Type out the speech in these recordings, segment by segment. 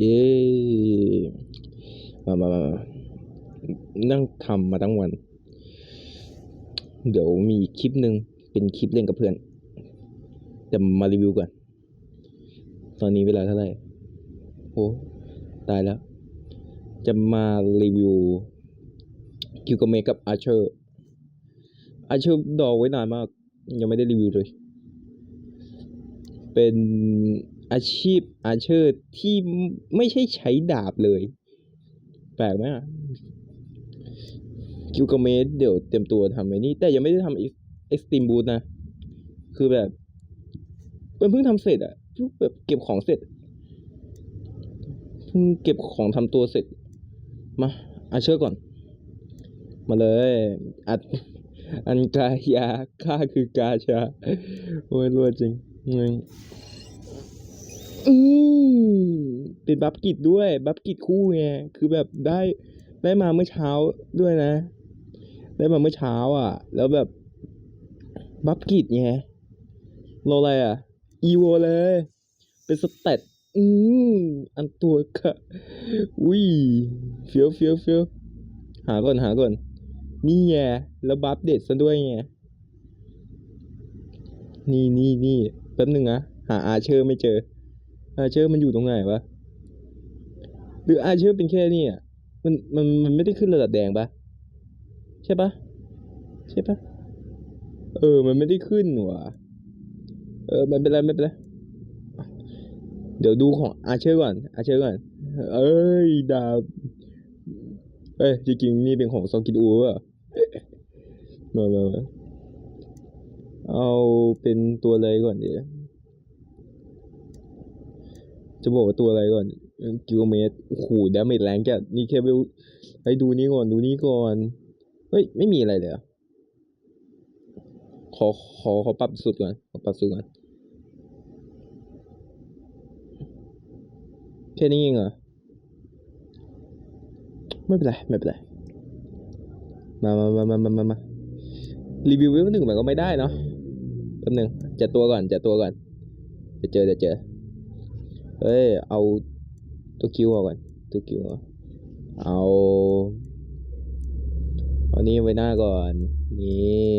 เย้มามามามานั่งทำมาทั้งวัน เดี๋ยวมีคลิปหนึ่งเป็นคลิปเล่นกับเพื่อนจะมารีวิวก่อน ตอนนี้เวลาเท่าไหร่โอ้ตายแล้ว จะมารีวิวคิวกเมกับอาเชอร์ อาเชอร์ดอไว้นานมาก ยังไม่ได้รีวิวเลย เป็น อาชีพอาเชอร์ที่ไม่ใช่ใช้ดาบเลย แปลกไหมอะคิวกเมสเดี๋ยวเตรียมตัวทำไอ้นี่ แต่ยังไม่ได้ทำเอ็กซ์ตรีมบูทนะ คือแบบมันเพิ่งทำเสร็จอะเพิ่งแบบเก็บของเสร็จเพิ่งเก็บของทำตัวเสร็จ มาอาเชอร์ก่อน มาเลย อัดอันกายาค่าคือกาชาโอ้ยรัวจริงมึง อืมเป็นบัฟกิจด้วย บัฟกิจคู่ไงคือแบบได้ได้มาเมื่อเช้าด้วยนะ ได้มาเมื่อเช้า อะ แล้วแบบบัฟกิจไงโลอะไรอะ อีโวเลย เป็นสเตตอืมอันตัวค่ะอุ้ยเฟี้ยวเฟี้ยวเฟี้ยวหาก่อนหาก่อน นี่ไงแล้วบัฟเด็ดซะด้วยไงนี่นี่นี่แป๊บหนึ่งนะหาอาเชอร์ไม่เจอ อาเชอร์มันอยู่ตรงไหนวะ หรืออาเชอร์เป็นแค่นี่อะมันมันมันไม่ได้ขึ้นระดับแดงปะใช่ปะใช่ปะเออ มันไม่ได้ขึ้นว่ะเออไม่เป็นไรไม่เป็นไรเดี๋ยวดูของอาเชอร์ก่อน อาเชอร์ก่อน เอ้ยดาบเอ้ยจริงๆนี่เป็นของซองกินอูอะมามามาเอาเป็นตัวอะไรก่อนดี จะบอกว่าตัวอะไรก่อน กิโลเมตรโอ้โหดาเมจแรงจัดนี่แค่เวลให้ดูนี้ก่อนดูนี้ก่อน เฮ้ย ไม่มีอะไรเลยอขอขอขอปรับสุดก่อนขอปรับสุดก่อนแค่นี้เองเหรอ ไม่เป็นไร ไม่เป็นไร มามามามามามามารีวิวเวลหนึ่งมันก็ไม่ได้เนาะแป๊บหนึงจัดตัวก่อนจัดตัวก่อนจะเจอจะเจอ เอ้ย เอาตัวคิวออกก่อนตัวคิวเอาเอาเอานี้ไว้หน้าก่อน นี่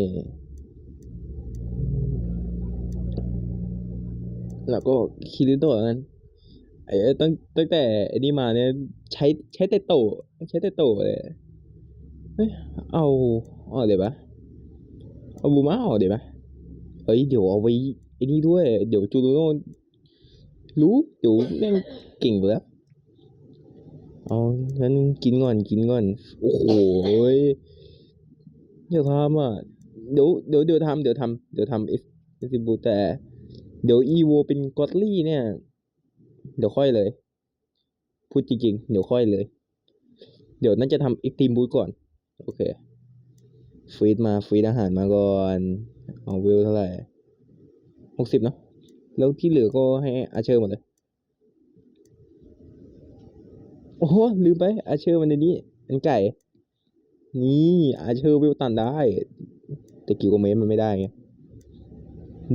แล้วก็คิริโตะกันไอ้ตั้งตั้งแต่ไอ้นี่มาเนี่ยใช้ใช้แต่โตใช้แต่โตเลยเฮ้ยเอาเอาเดี๋ยวปะเอาบูมาเอาเดี๋ยวปะเฮ้ยเดี๋ยวเอาไว้ไอ้นี่ด้วย เดี๋ยวจูโน่ รู้เดี๋ยวแม่งเก่งไปแล้วเอางั้นกินก่อนกินก่อน โอ้โหอย่าทำอะ เดี๋ยวเดี๋ยวเดี๋ยวทำเดี๋ยวทำเดี๋ยวทำเอฟเอฟบูแต่ เดี๋ยวอีโวเป็นกอตลี่เนี่ย เดี๋ยวค่อยเลย พูดจริงๆ เดี๋ยวค่อยเลย เดี๋ยวน่าจะทำอีกทีมบูทก่อน โอเคฟีดมาฟีดอาหารมาก่อน เอาวิวเท่าไหร่หกสิบเนาะ แล้วที่เหลือก็ให้อาเชอร์หมดเลย โอ้โหลืมไป อาเชอร์มันในนี้อันไก่ นี่อาเชอร์วิวตันได้ แต่กิวโกเมสมันไม่ได้ไง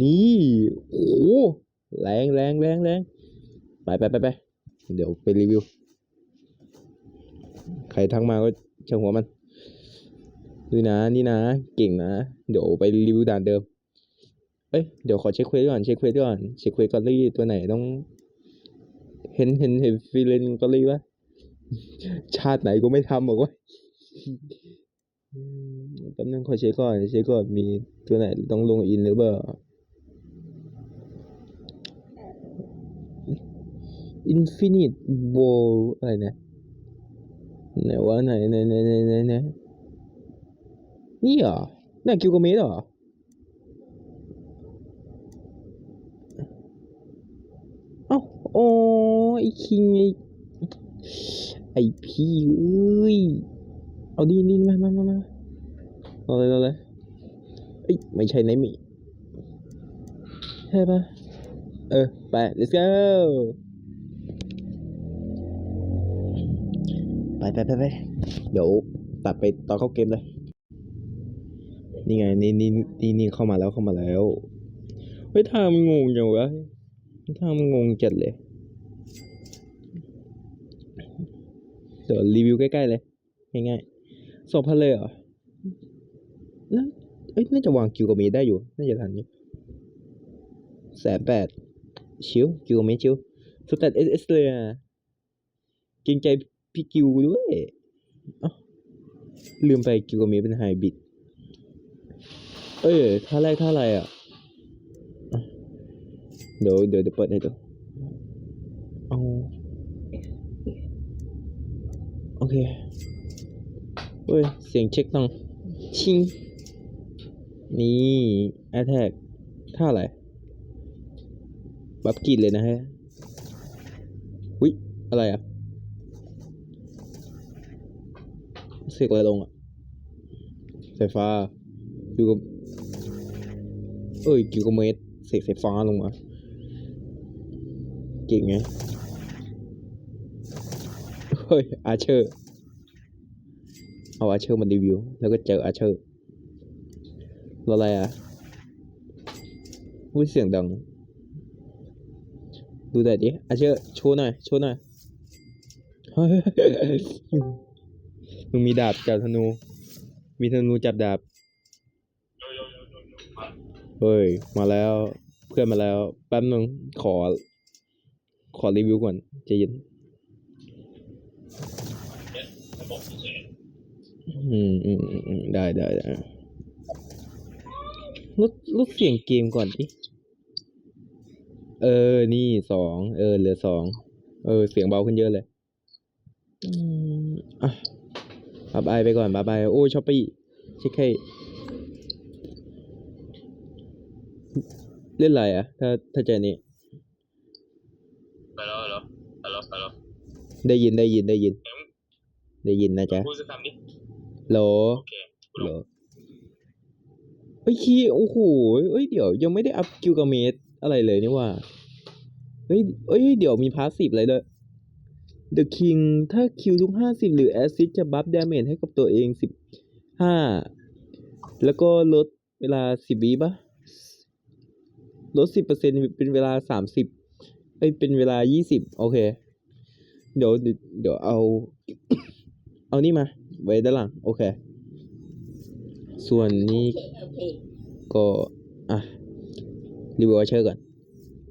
นี่ โอ้โหแรงแรงแรงแรงไปไปไปไปเดี๋ยวไปรีวิว ใครทักมาก็ช่างหัวมันดูนะนี่นะ เก่งนะ เดี๋ยวไปรีวิวด่านเดิม อ้ยเดี๋ยวขอเช็คเควสก่อนเช็คเควสก่อนเช็คเควสกอลลี่ตัวไหนต้อง เห็นเห็นเห็นฟีเลนกอลลี่ปะชาติไหนก็ไม่ทำบอกว่าอืมแป๊บนึงขอเช็คก่อนเช็คก่อนมีตัวไหนต้องลงอินหรือเปล่า Infinite w o r อะไรนะไหนวะไหนไหนไหนไหนไหนไหนนี่เหรอน่ากิวกเมสเหรอเอ้าโอ้ ไอคิงไอไอพี่เอ้ยเอาดีดีมามามามาเอาเลยเอาเลยเอ้ยไม่ใช่ไนมิใช่ปะเออไป let's go ไปไปไปไปเดี๋ยวตัดไปตอนเข้าเกมเลย นี่ไงนี่นี่นี่นี่เข้ามาแล้วเข้ามาแล้วเฮ้ยทางมันงงจังวะทางมันงงจัดเลย เดี๋ยวรีวิวใกล้ๆเลยง่ายๆสองพันเลยเหรอน่าเอ้ยน่าจะวางกิวกับเมได้อยู่ น่าจะทันอยู่แสนแปดชิวกิวกับเมชิวสแตทเอสเอสเลยอะเกรงใจพี่กิวด้วยลืมไปกิวกับเมเป็นไฮบิดเอ้ยท่าแรกท่าอะไรอะเดี๋ยวเดี๋ยวเดี๋ยวเปิดให้ดูเอาโอ เคเฮ้ย เสียงเช็คต้อง ชิง นี่แอ t แทกท่าอะไร บับกินเลยนะฮะวิอะไรอะเสกอะไรลงอะไฟฟ้า อยู่กับ เอ้ยกิวกับเมตรเสกไฟฟ้าลงมา เก่งไง เฮ้ยอาเชอร์ เอาอาเชอร์มารีวิว แล้วก็เจออาเชอร์อะไรอะอุ้ยเสียงดัง ดูแต่ดิอาเชอร์โชว์หน่อยโชว์หน่อยเฮ้ยมึงมีดาบจับธนู มีธนูจับดาบ เฮ้ย มาแล้ว เพื่อนมาแล้ว แป๊บนึงขอ ขอรีวิวก่อนจเย็น อืมอืมอืมอืมได้ได้ได้ลดลดเสียงเกมก่อนดิเออ นี่สองเออเหลือสองเออ เสียงเบาขึ้นเยอะเลย อืมอะบายบายไปก่อนบายบายโอ้ยช้อปปี้ช็คให้เล่นอะไรอะ ถ้าถ้าใจนี้ ฮัลโหลฮัลโหลฮัลโหลฮัลโหล ได้ยินได้ยินได้ยิน ได้ยินนะจ๊ะพูดสักคำดิโหลโอเคโหลเอ้ยคีย์โอ้โหเอ้ยเดี๋ยวยังไม่ได้อัพกิลกาเมตอะไรเลยนี่ว่าเฮ้ยเอ้ยเดี๋ยวมีพาสซีฟอะไรด้วย The King ถ้าคิวทุกห้าสิบหรือแอซิดจะบัฟดาเมจให้กับตัวเองสิบห้าแล้วก็ลดเวลาสิบวิปะลดสิบเปอร์เซ็นเป็นเวลาสามสิบเอ้ยเป็นเวลายี่สิบโอเค เดี๋ยวเดี๋ยวเอา เอานี่มา ไว้ด้านหลัง โอเค ส่วนนี้ก็ อะ รีวิวอาเชอร์ก่อน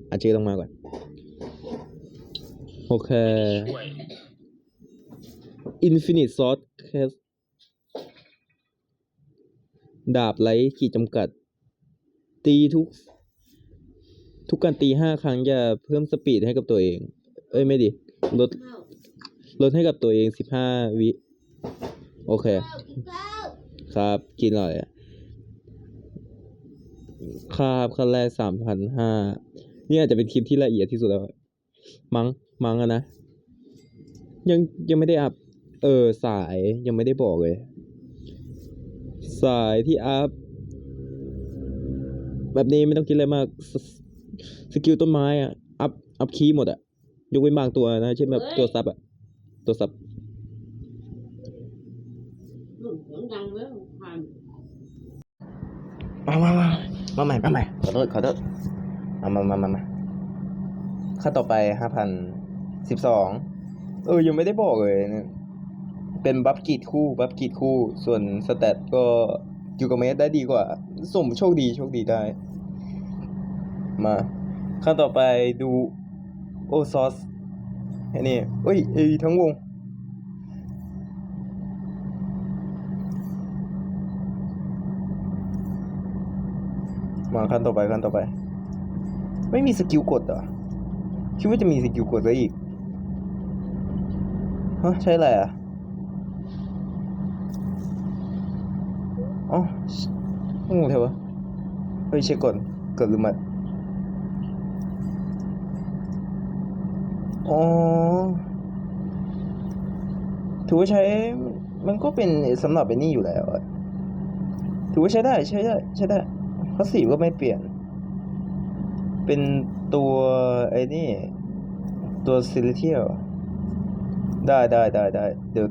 อาเชอร์ต้องมาก่อน โอเคช่วย Infinite Sword Cast ดาบไร้ขีดจำกัด ตีทุก ทุกการตีห้าครั้งจะเพิ่มสปีดให้กับตัวเอง เอ้ยไม่ดิ ลดลดให้กับตัวเองสิบห้าวิ โอเค ครับ กินอร่อยอะค่าขั้นแรกสามพันห้านี่อาจจะเป็นคลิปที่ละเอียดที่สุดแล้ว มั้งมั้งอะนะ ยังยังไม่ได้อัพ เออ สายยังไม่ได้บอกเลย สายที่อัพ แบบนี้ไม่ต้องคิดอะไรมากสสกิลต้นไม้อะอัพ อัพคีย์หมดอะ ยกเว้นบางตัวนะเช่นแบบตัวซับอะตัวซับหนุ่มเสียงดังแล้วผ่านมามามามาใหม่มาใหม่ขอโทษขอโทษมามามามามาค่าต่อไปห้าพันสิบสองเออยังไม่ได้บอกเลยเนี่ยเป็นบัฟกีดคู่บัฟกีดคู่ ส่วนสแตทก็กิวกับเมสได้ดีกว่าสมโชคดีโชคดีได้ มาขั้นต่อไปดู โอซอสไอ้นี่เอ้ยเอ้ยทั้งวง มาขั้นต่อไปขั้นต่อไป ไม่มีสกิลกดเหรอ คิดว่าจะมีสกิลกดซะอีกฮะใช่อะไรอะอ๋อโอ้เทวะเฮ้ยเช็คก่อนเกิดหรือไม่ อ๋อ ถือว่าใช้ มันก็เป็นสำหรับไอ้นี่อยู่แล้วอะถือว่าใช้ได้ใช้ได้ใช้ได้เพราะสีก็ไม่เปลี่ยน เป็นตัวไอ้นี่ ตัวซิลิเทียลได้ได้ได้ได้เดี๋ยว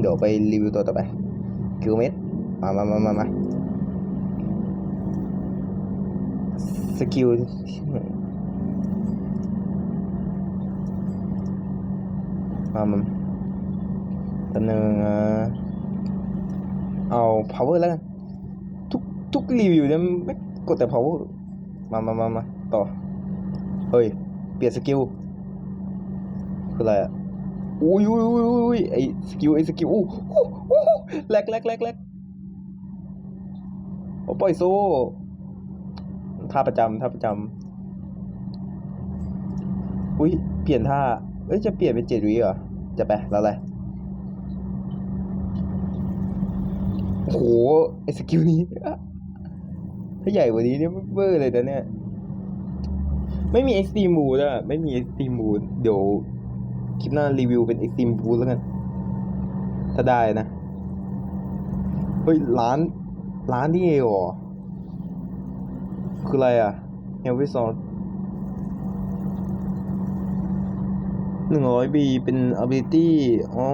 เดี๋ยวไปรีวิวตัวต่อไปคิวเมตรมามามามามาสกิล มามตำเนึงอะเอา power แล้วกัน ทุกทุกรีวิวเนี่ยไม่กดแต่ power มามามามาต่อ เฮ้ย เปลี่ยนสกิลคืออะไรอะอุ้ยอุ้ยอุ้ยอุ้ยไอสกิลไอสกิลอู้หู้หู้แลกแลกแลกแลกโอ้ปล่อยโซ่ท่าประจำท่าประจำอุ้ยเปลี่ยนท่าเอ้ยจะเปลี่ยนเป็นเจ็ดวิเหรอ จะไปแล้วอะไรโอ้โหไอสกิลนี้ ถ้าใหญ่กว่านี้เนี่ยเบอร์เลยแต่เนี่ย ไม่มี Extreme Mood อะไม่มี Extreme Mood เดี๋ยวคลิปหน้ารีวิวเป็น Extreme Mood แล้วกัน ถ้าได้นะ เฮ้ย ร้าน ร้านนี่เองเหรอ คืออะไรอะเฮลวิซอน นึ่งร้อยบีเป็น ability อ๋อ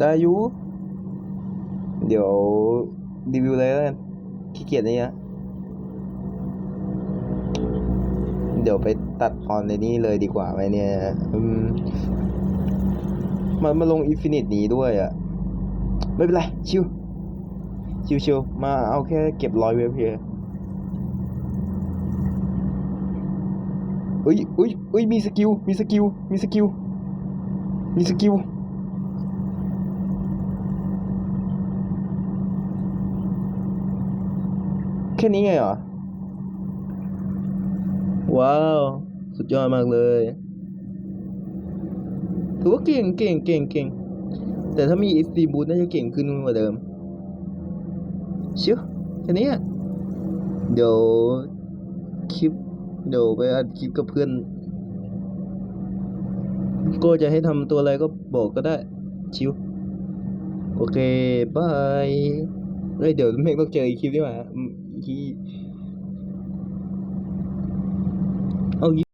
ได้อยูเดี๋ยว รีวิวเลยแล้วกันขี้เกียจนี่นะเดี๋ยวไปตัดตอนในนี้เลยดีกว่าไหมเนี่ย มันมาลงอินฟินิตนี้ด้วยอะ ไม่เป็นไรชิวชิว ชิวๆ มาเอาแค่เก็บร้อยเวฟเพีย เอ้ยเอ้ยเอ้ยมีสกิล มีสกิล มีสกิล มีสกิล แค่นี้ไงเหรอ ว้าว สุดยอดมากเลยถือว่าเก่งเก่งเก่งเก่ง แต่ถ้ามี e x t r e m e Boost น่าจะเก่งขึ้นกว่าเดิมเชียวแค่นี้อะเดี๋ยวคลิป เดี๋ยวไปอัดคลิปกับเพื่อนก็จะให้ทำตัวอะไรก็บอกก็ได้ ชิว โอเคบายเฮ้ยเดี๋ยวเมฆต้องเจออีกคลิปดีกว่าอืมอีกทีเอา